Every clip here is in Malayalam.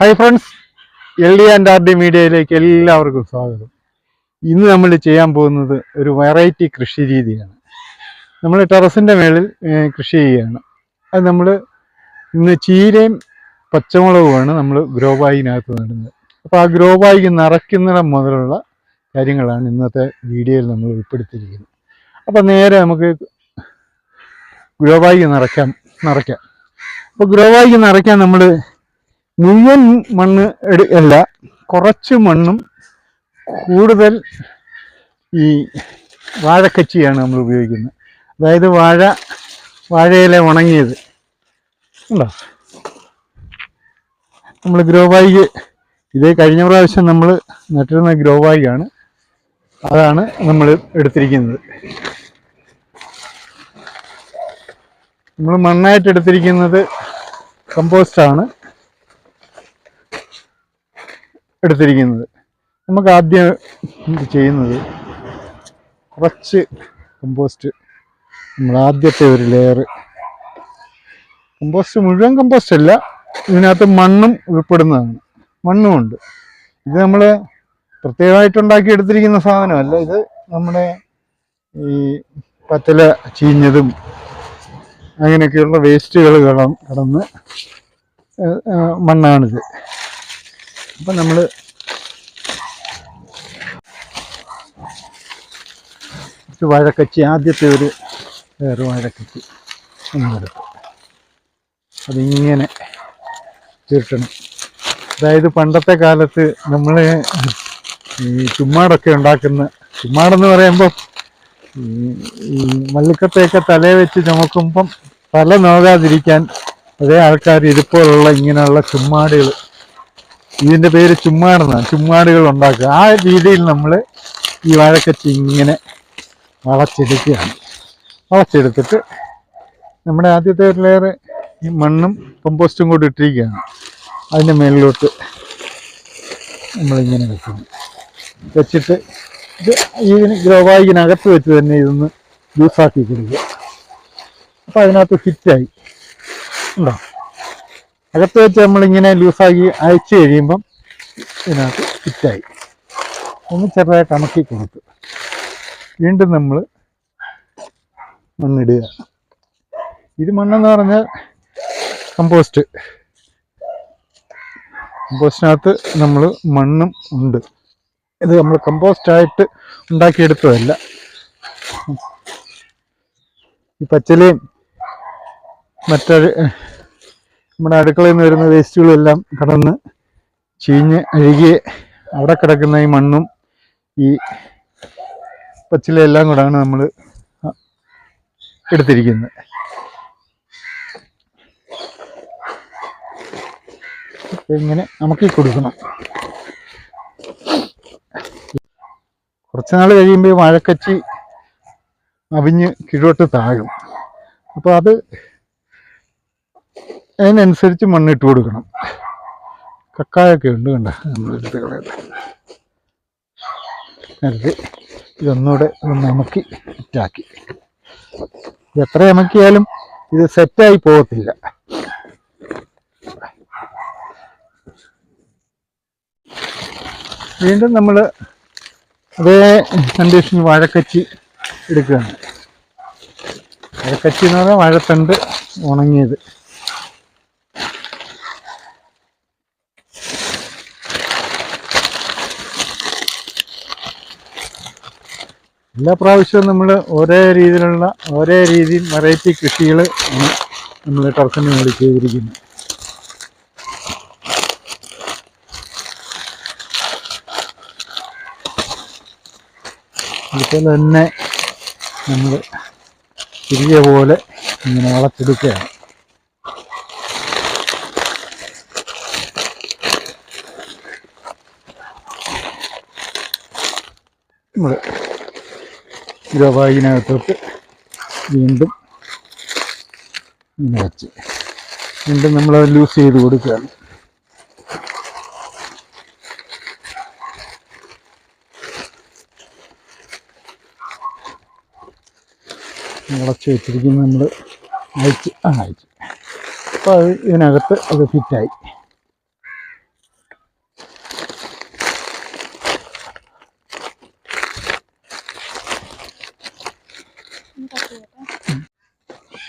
Hi friends L D and R D മീഡിയയിലേക്ക് എല്ലാവർക്കും സ്വാഗതം. ഇന്ന് നമ്മൾ ചെയ്യാൻ പോകുന്നത് ഒരു വെറൈറ്റി കൃഷി രീതിയാണ്. നമ്മൾ ടെറസിന്റെ മേളിൽ കൃഷി ചെയ്യുകയാണ്. അത് നമ്മൾ ഇന്ന് ചീരയും പച്ചമുളകുമാണ് നമ്മൾ ഗ്രോ ബാഗിനകത്ത് നടുന്നത്. അപ്പോൾ ആ ഗ്രോ ബാഗ് നിറയ്ക്കുന്നിടം മുതലുള്ള കാര്യങ്ങളാണ് ഇന്നത്തെ വീഡിയോയിൽ നമ്മൾ ഉൾപ്പെടുത്തിയിരിക്കുന്നത്. അപ്പോൾ നേരെ നമുക്ക് ഗ്രോ ബാഗ് നിറയ്ക്കാം നിറയ്ക്കാം. അപ്പോൾ ഗ്രോ ബാഗ് നിറയ്ക്കാൻ നമ്മൾ മുഴുവൻ മണ്ണ് അല്ല കുറച്ച് മണ്ണും കൂടുതൽ ഈ വാഴക്കച്ചിയാണ് നമ്മൾ ഉപയോഗിക്കുന്നത്. അതായത് വാഴ വാഴയില ഉണങ്ങിയത് ഉണ്ടോ? നമ്മൾ ഗ്രോ ബാഗ് ഇത് കഴിഞ്ഞ പ്രാവശ്യം നമ്മൾ നട്ടിരുന്ന ഗ്രോ ബാഗാണ് അതാണ് നമ്മൾ എടുത്തിരിക്കുന്നത്. നമ്മൾ മണ്ണായിട്ട് എടുത്തിരിക്കുന്നത് കമ്പോസ്റ്റാണ് എടുത്തിരിക്കുന്നത്. നമുക്ക് ആദ്യം ചെയ്യുന്നത് കുറച്ച് കമ്പോസ്റ്റ് നമ്മൾ ആദ്യത്തെ ഒരു ലെയർ കമ്പോസ്റ്റ് മുഴുവൻ കമ്പോസ്റ്റ് അല്ല ഇതിനകത്ത് മണ്ണും ഉൾപ്പെടുന്നതാണ്. മണ്ണുമുണ്ട്. ഇത് നമ്മൾ പ്രത്യേകമായിട്ട് ഉണ്ടാക്കി എടുത്തിരിക്കുന്ന സാധനമല്ല ഇത് നമ്മുടെ ഈ പത്തല ചീഞ്ഞതും അങ്ങനെയൊക്കെയുള്ള വേസ്റ്റുകൾ കടന്ന് മണ്ണാണിത്. അപ്പം നമ്മൾ വാഴക്കച്ചി ആദ്യത്തെ ഒരു വേറെ വാഴക്കച്ചി ഒന്നെടുത്ത് അതിങ്ങനെ ചുരുട്ടണം. അതായത് പണ്ടത്തെ കാലത്ത് നമ്മൾ ഈ ചുമ്മാടൊക്കെ ഉണ്ടാക്കുന്ന ചുമ്മാടെന്ന് പറയുമ്പോൾ ഈ മല്ലിക്കത്തെയൊക്കെ തലയെ വെച്ച് ചുമക്കുമ്പം തല നോകാതിരിക്കാൻ അതേ ആൾക്കാർ ഇതുപോലുള്ള ഇങ്ങനെയുള്ള ചുമ്മാടുകൾ ഇതിന്റെ പേര് ചുമ്മാടെന്നാണ് ചുമ്മാടുകൾ ഉണ്ടാക്കുക. ആ രീതിയിൽ നമ്മൾ ഈ വാഴക്കച്ചി ഇങ്ങനെ വളച്ചെടുക്കുകയാണ്. വളച്ചെടുത്തിട്ട് നമ്മുടെ ആദ്യത്തെ ഒരു ലെയർ ഈ മണ്ണും കമ്പോസ്റ്റും കൂടി ഇട്ടിരിക്കുകയാണ്. അതിന്റെ മേളിലോട്ട് നമ്മളിങ്ങനെ വെക്കുന്നു. വെച്ചിട്ട് ഇത് ഈ ഗ്രോ ബാഗിനകത്ത് വെച്ച് തന്നെ ഇതൊന്ന് ജ്യൂസാക്കി കൊടുക്കുക അപ്പോൾ അതിനകത്ത് ഫിറ്റായി ഉണ്ടോ? അകത്ത് വെച്ച് നമ്മളിങ്ങനെ ലൂസാക്കി അയച്ചു കഴിയുമ്പം ഇതിനകത്ത് ഫിറ്റായി ഒന്ന് ചെറുതായി അമക്കി കൊടുത്തു വീണ്ടും നമ്മൾ മണ്ണിടുക. ഇത് മണ്ണെന്ന് പറഞ്ഞാൽ കമ്പോസ്റ്റ്. കമ്പോസ്റ്റിനകത്ത് നമ്മൾ മണ്ണും ഉണ്ട്. ഇത് നമ്മൾ കമ്പോസ്റ്റായിട്ട് ഉണ്ടാക്കിയെടുത്തതല്ല. ഈ പച്ചിലയും മറ്റൊരു നമ്മുടെ അടുക്കളയിൽ നിന്ന് വരുന്ന വേസ്റ്റുകളെല്ലാം കടന്ന് ചീഞ്ഞ് അഴുകി അവിടെ കിടക്കുന്ന ഈ മണ്ണും ഈ പച്ചിലയെല്ലാം കൂടാണ് നമ്മൾ എടുത്തിരിക്കുന്നത്. ഇങ്ങനെ നമുക്ക് കൊടുക്കണം. കുറച്ച് നാൾ കഴിയുമ്പോൾ വാഴക്കച്ചി അവിഞ്ഞ് കിഴോട്ട് താഴും. അപ്പോൾ അത് അതിനനുസരിച്ച് മണ്ണിട്ട് കൊടുക്കണം. കക്കായൊക്കെ ഉണ്ട് കണ്ട? നമ്മൾ എടുത്ത് കളയട്ടെ ഇതൊന്നുകൂടെ ഒന്ന് അമക്കി ഇറ്റാക്കി. എത്ര അമക്കിയാലും ഇത് സെറ്റായി പോകത്തില്ല. വീണ്ടും നമ്മൾ അതേ കണ്ടീഷൻ വാഴക്കച്ചി എടുക്കുകയാണ്. വാഴക്കച്ചി എന്ന് പറഞ്ഞാൽ വാഴത്തണ്ട് ഉണങ്ങിയത്. എല്ലാ പ്രാവശ്യവും നമ്മൾ ഒരേ രീതിയിലുള്ള ഒരേ രീതിയിൽ വെറൈറ്റി കൃഷികൾ നമ്മൾ ടർഫിന് വേണ്ടി ചെയ്തിരിക്കുന്നത്. അതുപോലെ തന്നെ നമ്മൾ തിരികെ പോലെ ഇങ്ങനെ വളച്ചെടുക്കുകയാണ്. നമ്മൾ ഗ്രഹഭാഗിനകത്തോട്ട് വീണ്ടും ഇങ്ങനെ വീണ്ടും നമ്മൾ ലൂസ് ചെയ്ത് കൊടുക്കുകയാണ്. മുളച്ച് വെച്ചിരിക്കുന്നത് നമ്മൾ അയച്ച്. ആ അയച്ച്. അപ്പോൾ അത് ഇതിനകത്ത് അത് ഫിറ്റായി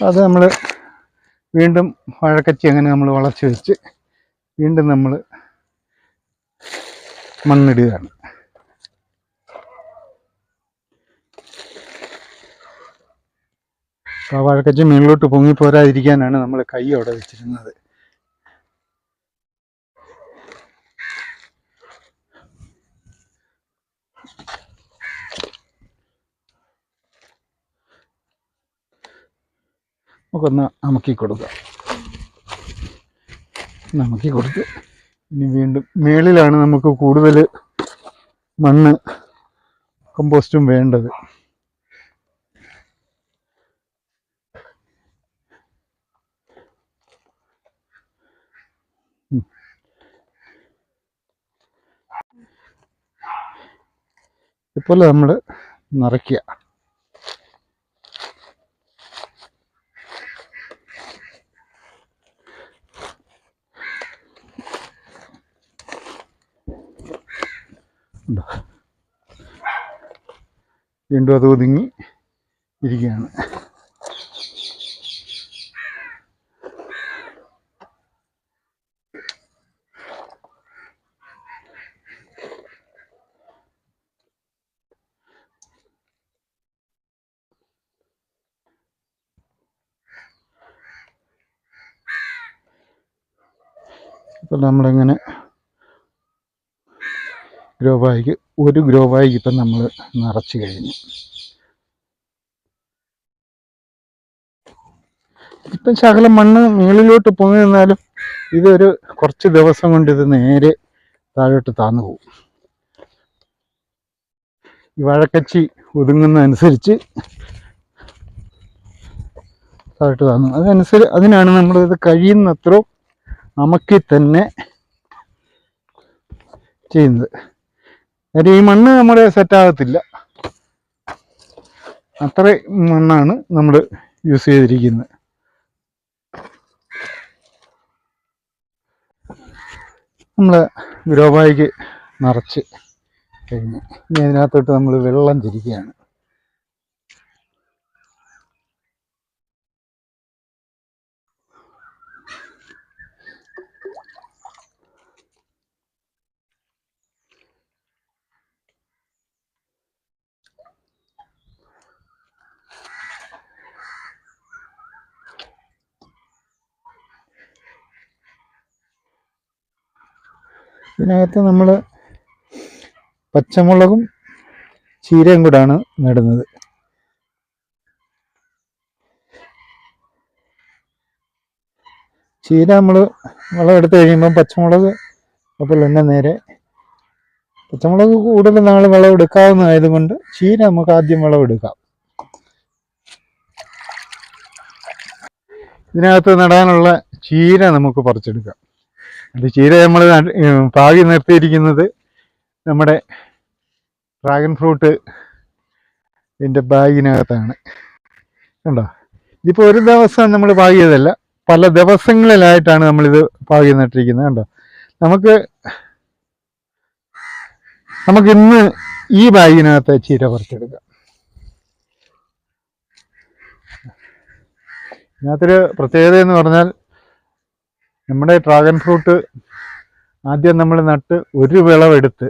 അത് നമ്മൾ വീണ്ടും വാഴക്കച്ചി അങ്ങനെ നമ്മൾ വളച്ച് വെച്ച് വീണ്ടും നമ്മൾ മണ്ണിടുകയാണ്. ആ വാഴക്കച്ചി മുകളിലോട്ട് പൊങ്ങി പോരാതിരിക്കാനാണ് നമ്മൾ കൈ അവിടെ വെച്ചിരുന്നത്. നമുക്കൊന്ന് അമക്കി കൊടുക്കാം. നമുക്കി കൊടുത്ത് ഇനി വീണ്ടും മേളിലാണ് നമുക്ക് കൂടുതൽ മണ്ണ് കമ്പോസ്റ്റും വേണ്ടത്. ഇപ്പോൾ നമ്മൾ നിറയ്ക്കുക. ഉണ്ടോ? വീണ്ടും അത് ഒതുങ്ങി ഇരിക്കുകയാണ് ഇപ്പം നമ്മളിങ്ങനെ ഗ്രോ ബാഗ് ഒരു ഗ്രോ ബാഗ് ഇപ്പം നമ്മൾ നിറച്ച് കഴിഞ്ഞു. ഇപ്പം ശകലം മണ്ണ് മുകളിലോട്ട് പൊങ്ങി നിന്നാലും ഇതൊരു കുറച്ച് ദിവസം കൊണ്ട് ഇത് നേരെ താഴോട്ട് താന്നു പോകും. ഈ വാഴക്കച്ചി ഒതുങ്ങുന്നതനുസരിച്ച് താഴോട്ട് താന്നു. അതനുസരിച്ച് അതിനാണ് നമ്മൾ ഇത് കഴിയുന്നത്രോ അമക്കി തന്നെ ചെയ്യുന്നത്. കാര്യം ഈ മണ്ണ് നമ്മുടെ സെറ്റാകത്തില്ല അത്ര മണ്ണാണ് നമ്മൾ യൂസ് ചെയ്തിരിക്കുന്നത്. നമ്മൾ ഗ്രോബായിക്ക് നിറച്ച് കഴിഞ്ഞ് ഇനി അതിനകത്തോട്ട് നമ്മൾ വെള്ളം തിരിക്കുകയാണ് ഇതിനകത്ത് നമ്മൾ പച്ചമുളകും ചീരയും കൂടാണ് നടുന്നത്. ചീര നമ്മൾ വളം എടുത്തു കഴിയുമ്പം പച്ചമുളക് അപ്പോൾ തന്നെ നേരെ പച്ചമുളക് കൂടുതൽ നാൾ വളം എടുക്കാവുന്നതായതുകൊണ്ട് ചീര നമുക്ക് ആദ്യം വളം എടുക്കാം. ഇതിനകത്ത് നടാനുള്ള ചീര നമുക്ക് പറിച്ചെടുക്കാം. അത് ചീര നമ്മൾ പാകി നിർത്തിയിരിക്കുന്നത് നമ്മുടെ ഡ്രാഗൺ ഫ്രൂട്ട് ഇതിന്റെ ബാഗിനകത്താണ്. കണ്ടോ? ഇതിപ്പോൾ ഒരു ദിവസം നമ്മൾ പാകിയതല്ല പല ദിവസങ്ങളിലായിട്ടാണ് നമ്മളിത് പാകി നട്ടിരിക്കുന്നത്. കണ്ടോ? നമുക്ക് നമുക്ക് ഇന്ന് ഈ ബാഗിനകത്ത് ചീര പറിച്ചെടുക്കാം. ഇതിനകത്തൊരു പ്രത്യേകത എന്ന് പറഞ്ഞാൽ നമ്മുടെ ഡ്രാഗൺ ഫ്രൂട്ട് ആദ്യം നമ്മൾ നട്ട് ഒരു വിളവെടുത്ത്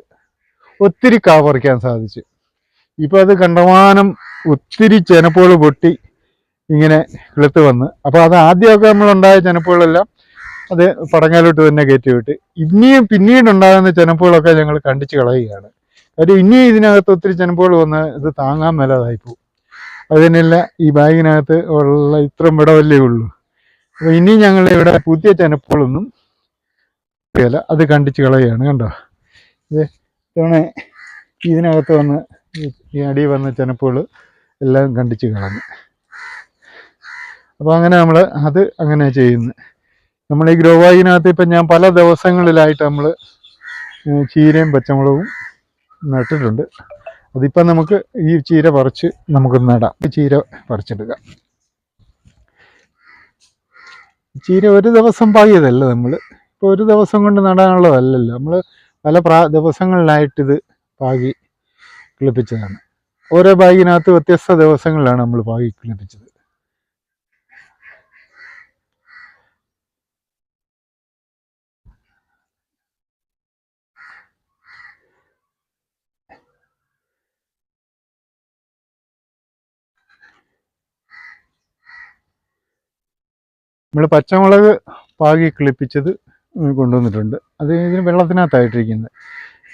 ഒത്തിരി കാ പറിക്കാൻ സാധിച്ചു. ഇപ്പം അത് കണ്ടമാനം ഒത്തിരി ചെനപ്പുകൾ പൊട്ടി ഇങ്ങനെ കിളുത്ത് വന്ന്. അപ്പോൾ അത് ആദ്യമൊക്കെ നമ്മളുണ്ടായ ചെനപ്പുകളെല്ലാം അത് പടങ്ങാലോട്ട് തന്നെ കയറ്റി വിട്ട്. ഇനിയും പിന്നീട് ഉണ്ടാകുന്ന ചെനപ്പുകളൊക്കെ ഞങ്ങൾ കണ്ടിച്ച് കളയുകയാണ്. കാര്യം ഇനിയും ഇതിനകത്ത് ഒത്തിരി ചെനപ്പുകൾ വന്ന് ഇത് താങ്ങാൻ മേലാതായി പോകും. അതിനല്ല ഈ ബാഗിനകത്ത് ഉള്ള ഇത്രയും വിടവല്ലേ ഉള്ളൂ. ഇനി ഞങ്ങൾ ഇവിടെ പുതിയ ചെനപ്പുകളൊന്നും ഇല്ല. അത് കണ്ടിച്ച് കളയുകയാണ് കണ്ടോ? ഇത് തവണ ഇതിനകത്ത് വന്ന് ഈ- അടി വന്ന ചെനപ്പുകൾ എല്ലാം കണ്ടിച്ച് കളഞ്ഞു. അപ്പോൾ അങ്ങനെ നമ്മൾ അത് അങ്ങനെ ചെയ്യുന്നു. നമ്മൾ ഈ ഗ്രോവായിനകത്ത് ഇപ്പം ഞാൻ പല ദിവസങ്ങളിലായിട്ട് നമ്മൾ ചീരയും പച്ചമുളകും നട്ടിട്ടുണ്ട്. അതിപ്പം നമുക്ക് ഈ ചീര പറിച്ച് നമുക്ക് നടാം. ചീര പറിച്ചെടുക്കാം. ചീര ഒരു ദിവസം പാകിയതല്ല നമ്മൾ ഇപ്പോൾ ഒരു ദിവസം കൊണ്ട് നടാനുള്ളതല്ലല്ലോ. നമ്മൾ പല പ്രാ ദിവസങ്ങളിലായിട്ടിത് പാകി കിളിപ്പിച്ചതാണ് ഓരോ ബാഗിനകത്ത് വ്യത്യസ്ത ദിവസങ്ങളിലാണ് നമ്മൾ പാകി കിളിപ്പിച്ചത് നമ്മൾ പച്ചമുളക് പാകി കിളിപ്പിച്ചത് കൊണ്ടുവന്നിട്ടുണ്ട്. അത് ഇതിന് വെള്ളത്തിനകത്തായിട്ടിരിക്കുന്നത്.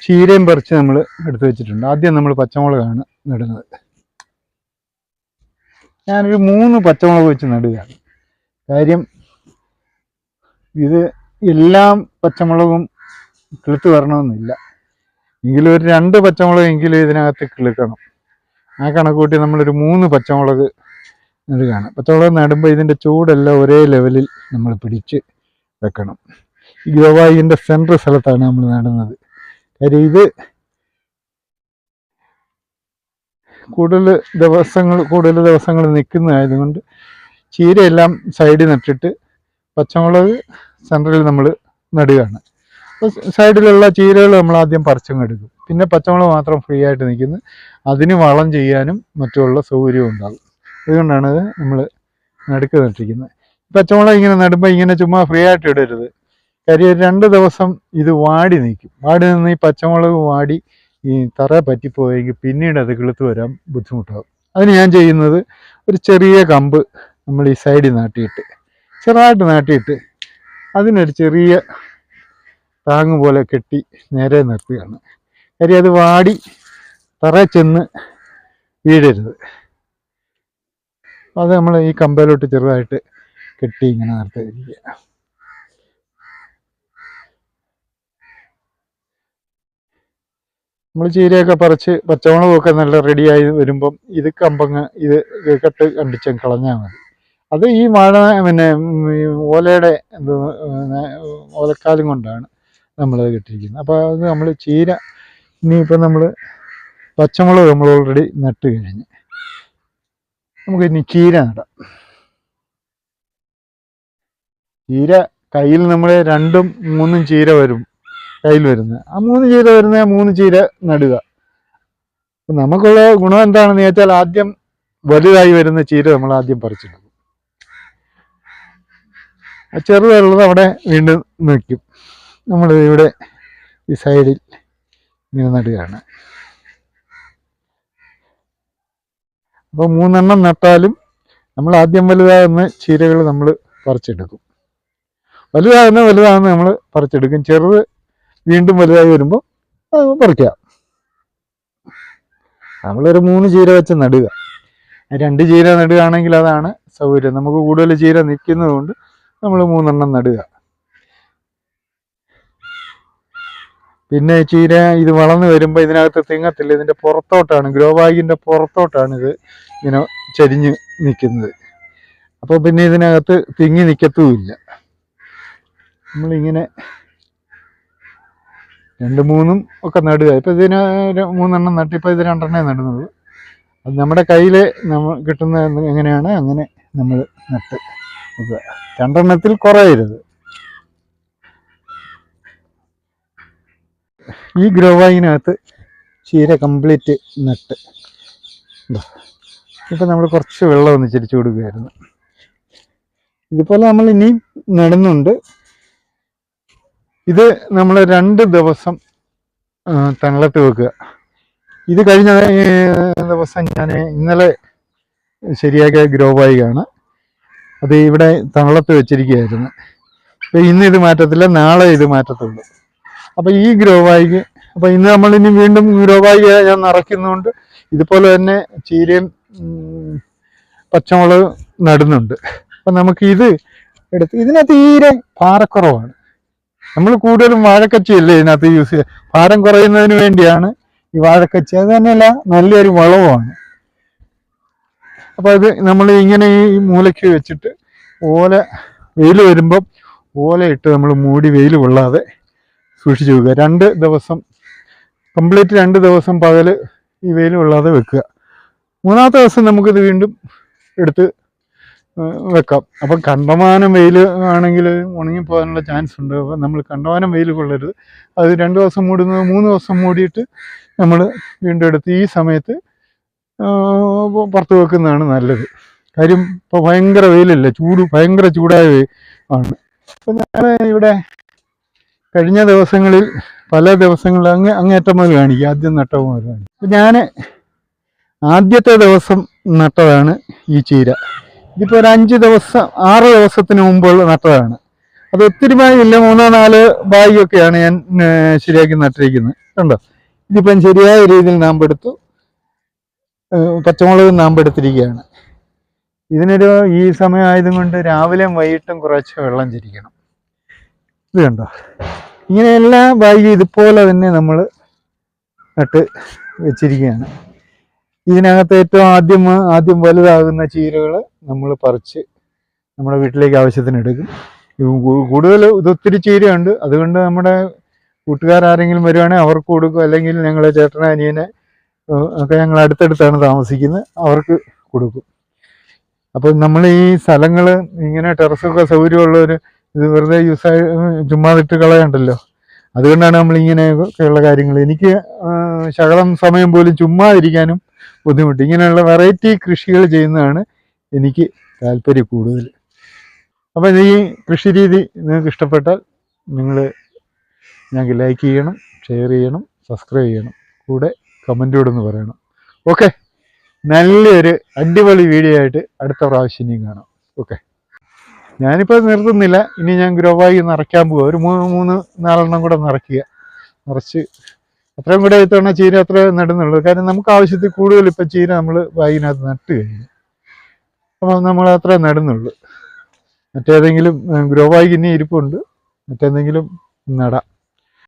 ചീരയും പറിച്ച് നമ്മൾ എടുത്തു വെച്ചിട്ടുണ്ട്. ആദ്യം നമ്മൾ പച്ചമുളകാണ് നടുന്നത്. ഞാനൊരു മൂന്ന് പച്ചമുളക് വെച്ച് നടുകയാണ്. കാര്യം ഇത് എല്ലാം പച്ചമുളകും കിളുത്ത് വരണമെന്നില്ല. എങ്കിലും ഒരു രണ്ട് പച്ചമുളക് എങ്കിലും ഇതിനകത്ത് കിളുക്കണം ആ കണക്കൂട്ടി നമ്മളൊരു മൂന്ന് പച്ചമുളക് നടുകയാണ് പച്ചമുളക് നടുമ്പോൾ ഇതിന്റെ ചൂടെല്ലാം ഒരേ ലെവലിൽ നമ്മൾ പിടിച്ച് വെക്കണം. ഈ ഗ്രോവായിന്റെ സെന്റർ സ്ഥലത്താണ് നമ്മൾ നടുന്നത്. കാര്യം ഇത് കൂടുതൽ ദിവസങ്ങൾ കൂടുതൽ ദിവസങ്ങൾ നിൽക്കുന്നതായതുകൊണ്ട് ചീരയെല്ലാം സൈഡിൽ നട്ടിട്ട് പച്ചമുളക് സെന്ററിൽ നമ്മൾ നടുകയാണ്. അപ്പോൾ സൈഡിലുള്ള ചീരകൾ നമ്മൾ ആദ്യം പറിച്ചും പിന്നെ പച്ചമുളക് മാത്രം ഫ്രീ ആയിട്ട് നിൽക്കുന്നു. അതിന് വളം ചെയ്യാനും മറ്റുള്ള സൗകര്യവും ഉണ്ടാകും. അതുകൊണ്ടാണ് അത് നമ്മൾ നടുക്ക് നട്ടിരിക്കുന്നത് പച്ചമുളക് ഇങ്ങനെ നടുമ്പോൾ ഇങ്ങനെ ചുമ്മാ ഫ്രീ ആയിട്ട് ഇടരുത്. കാര്യം രണ്ട് ദിവസം ഇത് വാടി നിൽക്കും വാടി നിന്ന് ഈ പച്ചമുളക് വാടി ഈ തറ പറ്റിപ്പോയെങ്കിൽ പിന്നീട് അത് കിളുത്ത് വരാൻ ബുദ്ധിമുട്ടാകും അതിന് ഞാൻ ചെയ്യുന്നത് ഒരു ചെറിയ കമ്പ് നമ്മൾ ഈ സൈഡിൽ നാട്ടിയിട്ട് ചെറുതായിട്ട് നാട്ടിയിട്ട് അതിനൊരു ചെറിയ താങ്ങ് പോലെ കെട്ടി നേരെ നിർത്തുകയാണ്. കാര്യം അത് വാടി തറ ചെന്ന് വീഴരുത്. അത് നമ്മൾ ഈ കമ്പയിലോട്ട് ചെറുതായിട്ട് കെട്ടി ഇങ്ങനെ നിർത്തിയിരിക്കുക നമ്മൾ ചീരയൊക്കെ പറിച്ച് പച്ചമുളകൊക്കെ നല്ല റെഡിയായി വരുമ്പം ഇത് കമ്പങ്ങ് ഇത് കെട്ട് കണ്ടിച്ച് കളഞ്ഞാൽ മതി. അത് ഈ വാഴ പിന്നെ ഓലയുടെ എന്ത് ഓലക്കാലം കൊണ്ടാണ് നമ്മളത് കെട്ടിയിരിക്കുന്നത്. അപ്പോൾ അത് നമ്മൾ ചീര ഇനിയിപ്പോൾ നമ്മൾ പച്ചമുളക് നമ്മൾ ഓൾറെഡി നട്ട് കഴിഞ്ഞ്. നമുക്ക് ഇനി ചീര നടാം. ചീര കയ്യിൽ നമ്മൾ രണ്ടും മൂന്നും ചീര വരും കയ്യിൽ വരുന്ന ആ മൂന്ന് ചീര വരുന്ന മൂന്ന് ചീര നടുക. നമുക്കുള്ള ഗുണം എന്താണെന്ന് ചോദിച്ചാൽ ആദ്യം വലുതായി വരുന്ന ചീര നമ്മൾ ആദ്യം പറിച്ചെടുക്കും ആ ചെറുതായുള്ളത് അവിടെ വീണ്ടും നിൽക്കും. നമ്മൾ ഇവിടെ ഈ സൈഡിൽ ഇങ്ങനെ നടുകയാണ്. അപ്പോൾ മൂന്നെണ്ണം നട്ടാലും നമ്മൾ ആദ്യം വലുതാകുന്ന ചീരകൾ നമ്മൾ പറിച്ചെടുക്കും. വലുതാകുന്ന വലുതാകുന്ന നമ്മൾ പറിച്ചെടുക്കും. ചെറുത് വീണ്ടും വലുതായി വരുമ്പോൾ അത് പറിക്കാം. നമ്മളൊരു മൂന്ന് ചീര വെച്ച് നടുക. രണ്ട് ചീര നടുകയാണെങ്കിൽ അതാണ് സൗകര്യം. നമുക്ക് കൂടുതൽ ചീര നിൽക്കുന്നതുകൊണ്ട് നമ്മൾ മൂന്നെണ്ണം നടുക. പിന്നെ ചീര ഇത് വളർന്നു വരുമ്പോൾ ഇതിനകത്ത് തിങ്ങത്തില്ല ഇതിന്റെ പുറത്തോട്ടാണ് ഗ്രോ ബാഗിന്റെ പുറത്തോട്ടാണ് ഇത് ഇങ്ങനെ ചരിഞ്ഞ് നിൽക്കുന്നത് അപ്പോൾ പിന്നെ ഇതിനകത്ത് തിങ്ങി നിൽക്കത്തുമില്ല നമ്മളിങ്ങനെ രണ്ട് മൂന്നും ഒക്കെ നടുക. ഇപ്പം ഇതിന് മൂന്നെണ്ണം നട്ട് ഇപ്പം ഇത് രണ്ടെണ്ണേ നടുന്നുള്ളൂ. അത് നമ്മുടെ കയ്യിൽ നമ്മൾ കിട്ടുന്ന എങ്ങനെയാണ് അങ്ങനെ നമ്മൾ നട്ട് രണ്ടെണ്ണത്തിൽ കുറയരുത്. ഈ ഗ്രോവായിനകത്ത് ചീര കംപ്ലീറ്റ് നട്ട്. ഇപ്പം നമ്മൾ കുറച്ച് വെള്ളം ഒന്ന് ചിരിച്ചു കൊടുക്കുകയായിരുന്നു ഇതുപോലെ നമ്മൾ ഇനിയും നടുന്നുണ്ട്. ഇത് നമ്മൾ രണ്ട് ദിവസം തണലത്ത് വെക്കുക. ഇത് കഴിഞ്ഞ ദിവസം ഞാൻ ഇന്നലെ ശരിയാക്കിയ ഗ്രോ ബാഗാണ് അത് ഇവിടെ തണലത്ത് വെച്ചിരിക്കുകയായിരുന്നു. ഇപ്പം ഇന്ന് ഇത് മാറ്റത്തില്ല നാളെ ഇത് മാറ്റത്തുള്ളൂ. അപ്പോൾ ഈ ഗ്രോ ബാഗ് അപ്പോൾ ഇന്ന് നമ്മൾ ഇനി വീണ്ടും ഗ്രോ ബാഗ് ഞാൻ നിറയ്ക്കുന്നതുകൊണ്ട് ഇതുപോലെ തന്നെ ചീരയും പച്ചമുളക് നടുന്നുണ്ട്. അപ്പം നമുക്ക് ഇത് എടുത്ത് ഇതിനകത്ത് തീരെ ഭാരക്കുറവാണ്. നമ്മൾ കൂടുതലും വാഴക്കച്ചിയല്ലേ ഇതിനകത്ത് യൂസ് ചെയ്യുക. ഭാരം കുറയുന്നതിന് വേണ്ടിയാണ് ഈ വാഴക്കച്ചി. അത് തന്നെയല്ല നല്ലൊരു വളവുമാണ്. അപ്പോൾ അത് നമ്മൾ ഇങ്ങനെ ഈ മൂലയ്ക്ക് വെച്ചിട്ട് ഓല വെയിൽ വരുമ്പം ഓല ഇട്ട് നമ്മൾ മൂടി വെയിൽ കൊള്ളാതെ സൂക്ഷിച്ചു വെക്കുക. രണ്ട് ദിവസം കംപ്ലീറ്റ് രണ്ട് ദിവസം പകൽ ഈ വെയിലുമില്ലാതെ വെക്കുക. മൂന്നാമത്തെ ദിവസം നമുക്കിത് വീണ്ടും എടുത്ത് വെക്കാം. അപ്പം കണ്ടമാനം വെയിൽ ആണെങ്കിൽ ഉണങ്ങിപ്പോകാനുള്ള ചാൻസ് ഉണ്ട്. അപ്പം നമ്മൾ കണ്ടമാനം വെയിൽ കൊള്ളരുത്. അത് രണ്ട് ദിവസം മൂടുന്നത് മൂന്ന് ദിവസം മൂടിയിട്ട് നമ്മൾ വീണ്ടും എടുത്ത് ഈ സമയത്ത് പുറത്ത് വെക്കുന്നതാണ് നല്ലത്. കാര്യം ഇപ്പോൾ ഭയങ്കര വെയിലല്ലേ? ചൂട് ഭയങ്കര ചൂടായ ആണ്. അപ്പം ഞാൻ ഇവിടെ കഴിഞ്ഞ ദിവസങ്ങളിൽ പല ദിവസങ്ങളിൽ അങ്ങ് അങ്ങേറ്റം മുതൽ കാണിക്കും. ആദ്യം നട്ട മുതൽ കാണിക്കും. ഞാൻ ആദ്യത്തെ ദിവസം നട്ടതാണ് ഈ ചീര. ഇതിപ്പോൾ ഒരു അഞ്ച് ദിവസം ആറ് ദിവസത്തിന് മുമ്പുള്ള നട്ടതാണ്. അത് ഒത്തിരി ബാഗില്ല മൂന്നോ നാല് ബാഗൊക്കെയാണ് ഞാൻ ശരിയാക്കി നട്ടിരിക്കുന്നത്. കണ്ടോ? ഇതിപ്പം ശരിയായ രീതിയിൽ നാമ്പെടുത്തു. പച്ചമുളക് നാമ്പെടുത്തിരിക്കുകയാണ്. ഇതിനൊരു ഈ സമയം ആയതുകൊണ്ട് രാവിലെയും വൈകിട്ടും കുറച്ച് വെള്ളം ചിരിക്കണം. ഇത് കണ്ടോ? ഇങ്ങനെ എല്ലാ ബാഗും ഇതുപോലെ തന്നെ നമ്മൾ നട്ട് വെച്ചിരിക്കുകയാണ്. ഇതിനകത്ത് ഏറ്റവും ആദ്യം ആദ്യം വലുതാകുന്ന ചീരകൾ നമ്മൾ പറിച്ച് നമ്മുടെ വീട്ടിലേക്ക് ആവശ്യത്തിന് എടുക്കും. കൂടുതൽ ഇതൊത്തിരി ചീരയുണ്ട്. അതുകൊണ്ട് നമ്മുടെ കൂട്ടുകാരാരെങ്കിലും വരുവാണെങ്കിൽ അവർക്ക് കൊടുക്കും. അല്ലെങ്കിൽ ഞങ്ങളെ ചേട്ടനെ അനിയനെ ഒക്കെ ഞങ്ങൾ അടുത്തടുത്താണ് താമസിക്കുന്നത്. അവർക്ക് കൊടുക്കും. അപ്പോൾ നമ്മൾ ഈ സ്ഥലങ്ങൾ ഇങ്ങനെ ടെറസൊക്കെ സൗകര്യമുള്ളവർ ഇത് വെറുതെ യൂസ് ആയി ചുമ്മാതിട്ട് കളയണ്ടല്ലോ. അതുകൊണ്ടാണ് നമ്മൾ ഇങ്ങനെയൊക്കെയുള്ള കാര്യങ്ങൾ എനിക്ക് ശകലം സമയം പോലും ചുമ്മാ ഇരിക്കാനും ബുദ്ധിമുട്ട്. ഇങ്ങനെയുള്ള വെറൈറ്റി കൃഷികൾ ചെയ്യുന്നതാണ് എനിക്ക് താല്പര്യം കൂടുതൽ. അപ്പം ഈ കൃഷി രീതി നിങ്ങൾക്ക് ഇഷ്ടപ്പെട്ടാൽ നിങ്ങൾ ഞങ്ങൾക്ക് ലൈക്ക് ചെയ്യണം ഷെയർ ചെയ്യണം സബ്സ്ക്രൈബ് ചെയ്യണം. കൂടെ കമന്റോടൊന്ന് പറയണം. ഓക്കെ നല്ലൊരു അടിപൊളി വീഡിയോ ആയിട്ട് അടുത്ത പ്രാവശ്യം ഇനിയും കാണാം. ഓക്കെ ഞാനിപ്പോൾ നിർത്തുന്നില്ല. ഇനി ഞാൻ ഗ്രോവായി നിറയ്ക്കാൻ പോവുക ഒരു മൂന്ന് മൂന്ന് നാലെണ്ണം കൂടെ നിറയ്ക്കുക നിറച്ച്. അത്രയും കൂടെ ഇത്തവണ ചീര അത്ര നടുന്നുള്ളൂ. കാരണം നമുക്ക് ആവശ്യത്തിൽ കൂടുതൽ ഇപ്പം ചീര നമ്മൾ വായിനകത്ത് നട്ട് കഴിഞ്ഞു. അപ്പം നമ്മൾ അത്ര നടുന്നുള്ളൂ. മറ്റേതെങ്കിലും ഗ്രോവായി ഇനി ഇരിപ്പുണ്ട്. മറ്റേതെങ്കിലും നടാം.